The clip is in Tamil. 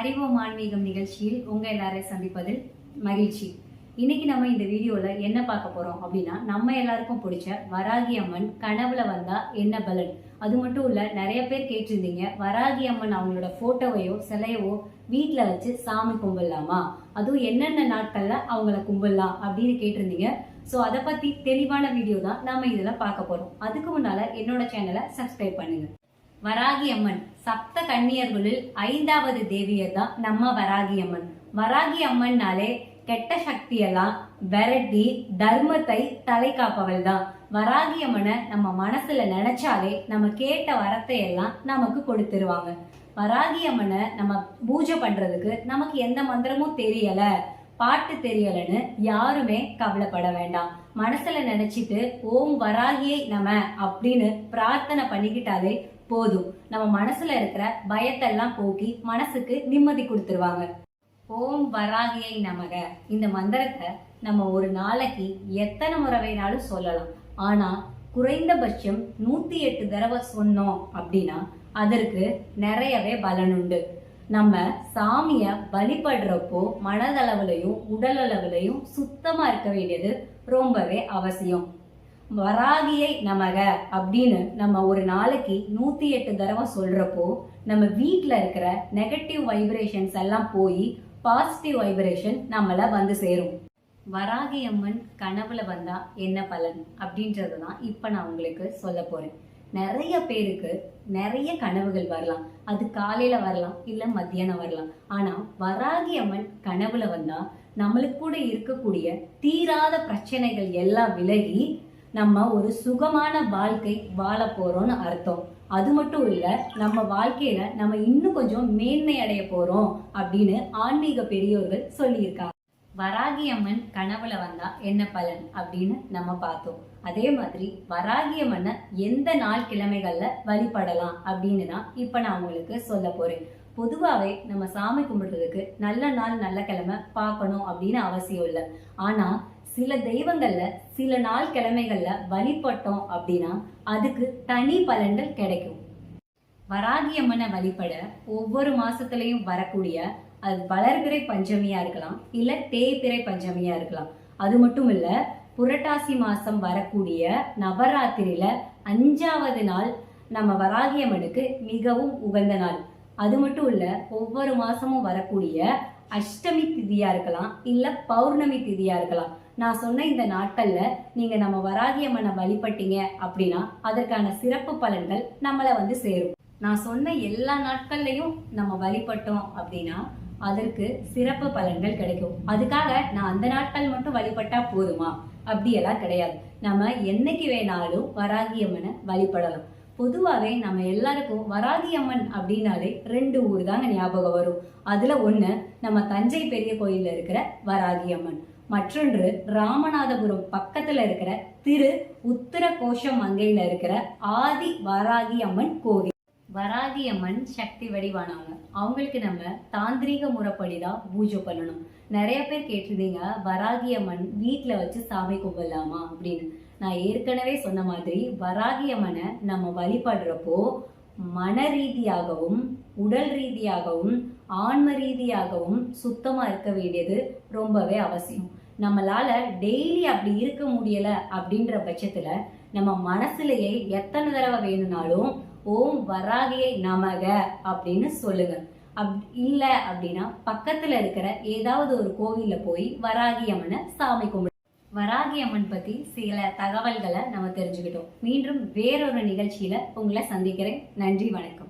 அறிவோம் ஆன்மீகம் நிகழ்ச்சியில் உங்க எல்லாரையும் சந்திப்பதில் மகிழ்ச்சி. இன்னைக்கு நம்ம இந்த வீடியோல என்ன பார்க்க போறோம் அப்படின்னா நம்ம எல்லாருக்கும் பிடிச்ச வராகி அம்மன் கனவுல வந்தா என்ன பலன்? அது மட்டும் இல்ல நிறைய பேர் கேட்டிருந்தீங்க வராகி அம்மன் அவங்களோட போட்டோவையோ சிலையவோ வீட்டில் வச்சு சாமி கும்பிடலாமா? அதுவும் என்னென்ன நாட்கள்ல அவங்கள கும்பிடலாம் அப்படின்னு கேட்டிருந்தீங்க. ஸோ அதை பத்தி தெளிவான வீடியோ தான் நாம இதுல பார்க்க போறோம். அதுக்கு முன்னால என்னோட சேனலை சப்ஸ்கிரைப் பண்ணுங்க. வராகி அம்மன் சப்த கன்னியர்களுள் ஐந்தாவது தேவியர் தான் நம்ம வராகி அம்மன் வராகி அம்மன்னாலே கெட்ட சக்தியெல்லாம் விரட்டி தர்மத்தை தலை காப்பவள் தான் வராகி அம்மனை நம்ம மனசுல நினைச்சாலே நம்ம கேட்ட வரத்தை எல்லாம் நமக்கு கொடுத்துருவாங்க. வராகி அம்மனை நம்ம பூஜை பண்றதுக்கு நமக்கு எந்த மந்திரமும் தெரியல பாட்டு தெரியலன்னு யாருமே கவலைப்பட வேண்டாம். மனசுல நினைச்சிட்டு ஓம் வராகியை நம அப்படின்னு பிரார்த்தனை பண்ணிக்கிட்டாலே போதும். நம்ம மனசுல இருக்கிற பயத்தெல்லாம் போக்கி மனசுக்கு நிம்மதி கொடுத்துருவாங்க. ஓம் வராகியை நமக. இந்த மந்திரத்தை நம்ம ஒரு நாளைக்கு எத்தனை முறை வேணாலும் சொல்லலாம். ஆனா குறைந்தபட்சம் நூத்தி எட்டு தடவை சொன்னோம் அப்படின்னா அதற்கு நிறையவே பலனுண்டு நம்ம சாமிய வழிபடுறப்போ மனதளவுலையும் உடல் அளவுலையும் சுத்தமா இருக்க வேண்டியது ரொம்பவே அவசியம். வராகியை நமக அப்படின்னு நம்ம ஒரு நாளைக்கு நூத்தி எட்டு தடவை சொல்றப்போ நம்ம வீட்டில் இருக்கிற நெகட்டிவ் வைப்ரேஷன்ஸ் எல்லாம் போய் பாசிட்டிவ் வைப்ரேஷன் நம்மள வந்து சேரும். வராகி அம்மன் கனவுல வந்தா என்ன பலன் அப்படின்றது தான் இப்போ நான் உங்களுக்கு சொல்ல போறேன். நிறைய பேருக்கு நிறைய கனவுகள் வரலாம். அது காலையில வரலாம் இல்ல மத்தியானம் வரலாம். ஆனா வராகி அம்மன் கனவுல வந்தா நம்மளுக்கு கூட இருக்கக்கூடிய தீராத பிரச்சனைகள் எல்லாம் விலகி நம்ம ஒரு சுகமான வாழ்க்கை வாழ போறோம்னு அர்த்தம். அது மட்டும் இல்ல நம்ம வாழ்க்கையில நம்ம இன்னும் கொஞ்சம் மேன்மை அடைய போறோம் அப்படின்னு ஆன்மீக பெரியோர்கள் சொல்லியிருக்காங்க. வராகி அம்மன் கனவுல வந்தா என்ன பலன் அப்படின்னு நம்ம பார்த்தோம். அதே மாதிரி வராகி அம்மனை எந்த நாள் கிழமைகள்ல வழிபடலாம் அப்படின்னு தான் இப்ப நான் உங்களுக்கு சொல்ல போறேன். பொதுவாகவே நம்ம சாமி கும்பிடுறதுக்கு நல்ல நாள் நல்ல கிழமை பார்க்கணும் அப்படின்னு அவசியம் இல்லை. ஆனா சில தெய்வங்கள்ல சில நாள் கிழமைகள்ல வழிபட்டோம் அப்படின்னா அதுக்கு தனி பலன்கள் கிடைக்கும். வராகி அம்மனை வழிபட ஒவ்வொரு மாசத்துலயும் வரக்கூடிய அது வளர்பிறை பஞ்சமியா இருக்கலாம் இல்ல தேய்பிறை பஞ்சமியா இருக்கலாம். அது மட்டும் இல்ல புரட்டாசி மாசம் வரக்கூடிய நவராத்திரியில அஞ்சாவது நாள் நம்ம வராகி அம்மனுக்கு மிகவும் உகந்த நாள். அது மட்டும் இல்ல ஒவ்வொரு மாசமும் வரக்கூடிய அஷ்டமி திதியா இருக்கலாம் இல்ல பௌர்ணமி திதியா இருக்கலாம். நான் சொன்ன இந்த நாட்கள்ல நீங்க நம்ம வராகியம்மனை வழிபட்டீங்க அப்படின்னா அதற்கான சிறப்பு பலன்கள் நம்மளை வந்து சேரும். நான் சொன்ன எல்லா நாட்கள்லையும் நம்ம வழிபட்டோம் அப்படின்னா அதற்கு சிறப்பு பலன்கள் கிடைக்கும். அதுக்காக நான் அந்த நாட்கள் மட்டும் வழிபட்டா போதுமா? அப்படியெல்லாம் கிடையாது. நம்ம என்னைக்கு வேணாலும் வராகியம்மனை வழிபடலாம். பொதுவாகவே நம்ம எல்லாருக்கும் வராகி அம்மன் அப்படின்னாலே ரெண்டு ஊர் தாங்க ஞாபகம் வரும். அதில் ஒன்று நம்ம தஞ்சை பெரிய கோயிலில் இருக்கிற வராகி அம்மன். மற்றொன்று ராமநாதபுரம் பக்கத்தில் இருக்கிற திரு உத்தர கோஷம் மங்கையில் இருக்கிற ஆதி வராகி அம்மன் கோவில். வராகி அம்மன் சக்தி வடிவானவங்க. அவங்களுக்கு நம்ம தாந்திரீக முறைப்படி தான் பூஜை பண்ணணும். நிறைய பேர் கேட்டிருந்தீங்க வராகி அம்மன் வீட்டில் வச்சு சாமி கும்பிடலாமா அப்படின்னு. நான் ஏற்கனவே சொன்ன மாதிரி வராகிய மன நம்ம வழிபடுறப்போ மன ரீதியாகவும் உடல் ரீதியாகவும் ஆன்ம ரீதியாகவும் சுத்தமாக இருக்க வேண்டியது ரொம்பவே அவசியம். நம்மளால டெய்லி அப்படி இருக்க முடியல அப்படின்ற பட்சத்துல நம்ம மனசுலயே எத்தனை தடவை வேணும்னாலும் ஓம் வராகியை நமக அப்படின்னு சொல்லுங்க. அப் இல்லை அப்படின்னா பக்கத்துல இருக்கிற ஏதாவது ஒரு கோவில்ல போய் வராகி அம்மனை சாமி கும்பிடு வராகி அம்மன் பத்தி சில தகவல்களை நம்ம தெரிஞ்சுக்கிட்டோம். மீண்டும் வேறொரு நிகழ்ச்சியில உங்களை சந்திக்கிறேன். நன்றி வணக்கம்.